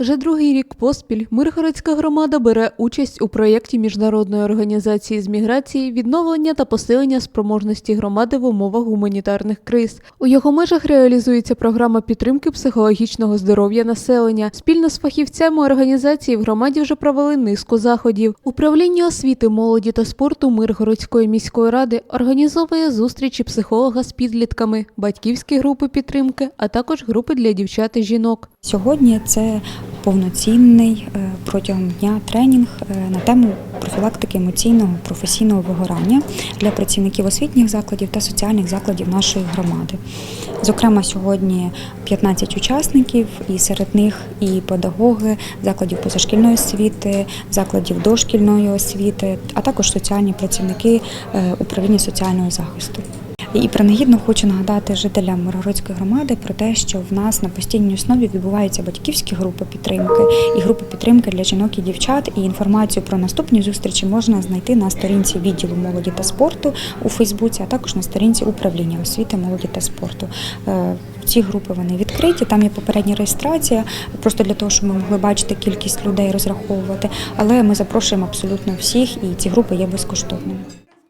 Вже другий рік поспіль Миргородська громада бере участь у проєкті міжнародної організації з міграції, відновлення та посилення спроможності громади в умовах гуманітарних криз. У його межах реалізується програма підтримки психологічного здоров'я населення. Спільно з фахівцями організації в громаді вже провели низку заходів. Управління освіти, молоді та спорту Миргородської міської ради організовує зустрічі психолога з підлітками, батьківські групи підтримки, а також групи для дівчат і жінок. Сьогодні це повноцінний е, протягом дня тренінг е, на тему профілактики емоційного професійного вигорання для працівників освітніх закладів та соціальних закладів нашої громади. Зокрема, сьогодні 15 учасників, і серед них і педагоги закладів позашкільної освіти, закладів дошкільної освіти, а також соціальні працівники е, управління соціального захисту. І принагідно хочу нагадати жителям Миргородської громади про те, що в нас на постійній основі відбуваються батьківські групи підтримки і групи підтримки для жінок і дівчат. І інформацію про наступні зустрічі можна знайти на сторінці відділу молоді та спорту у Фейсбуці, а також на сторінці управління освіти, молоді та спорту. Е, Ці групи вони відкриті. Там є попередня реєстрація, просто для того, щоб ми могли бачити кількість людей, розраховувати. Але ми запрошуємо абсолютно всіх, і ці групи є безкоштовними.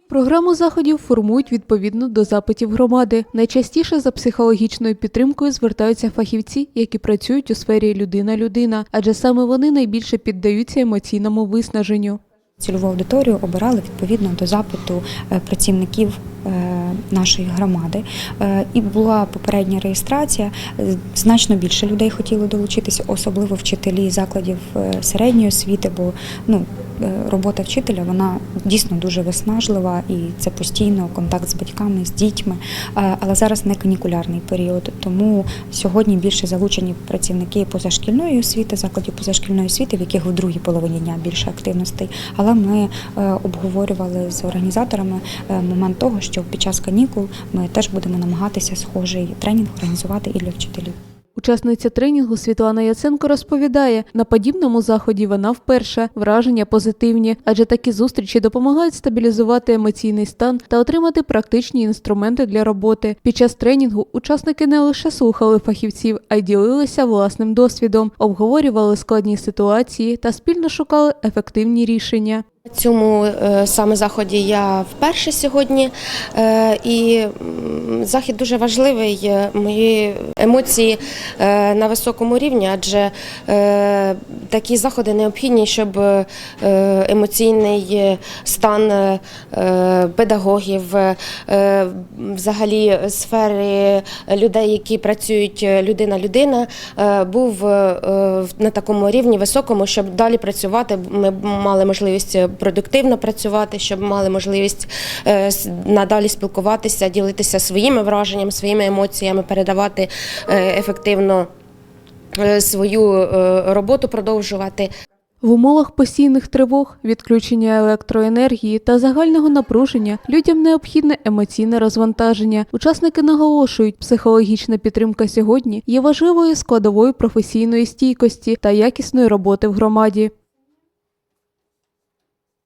Програму заходів формують відповідно до запитів громади. Найчастіше за психологічною підтримкою звертаються фахівці, які працюють у сфері людина-людина, адже саме вони найбільше піддаються емоційному виснаженню. Цільову аудиторію обирали відповідно до запиту е, працівників е, нашої громади. Е, І була попередня реєстрація. Значно більше людей хотіли долучитися, особливо вчителі закладів середньої освіти, бо ну, робота вчителя вона дійсно дуже виснажлива і це постійно контакт з батьками, з дітьми. Е, Але зараз не канікулярний період, тому сьогодні більше залучені працівники позашкільної освіти, закладів позашкільної освіти, в яких в другій половині дня більше активностей. Але ми е, обговорювали з організаторами е, момент того, що під час канікул ми теж будемо намагатися схожий тренінг організувати і для вчителів. Учасниця тренінгу Світлана Яценко розповідає, на подібному заході вона вперше враження позитивні, адже такі зустрічі допомагають стабілізувати емоційний стан та отримати практичні інструменти для роботи. Під час тренінгу учасники не лише слухали фахівців, а й ділилися власним досвідом, обговорювали складні ситуації та спільно шукали ефективні рішення. Цьому е, саме заході я вперше сьогодні, е, і захід дуже важливий. Е, Мої емоції на високому рівні, адже такі заходи необхідні, щоб емоційний стан педагогів, взагалі сфери людей, які працюють людина-людина, був на такому рівні високому, щоб далі працювати. Ми мали можливість продуктивно працювати, щоб мали можливість е, надалі спілкуватися, ділитися своїми враженнями, своїми емоціями, передавати е, ефективно е, свою роботу, продовжувати. В умовах постійних тривог, відключення електроенергії та загального напруження людям необхідне емоційне розвантаження. Учасники наголошують, психологічна підтримка сьогодні є важливою складовою професійної стійкості та якісної роботи в громаді.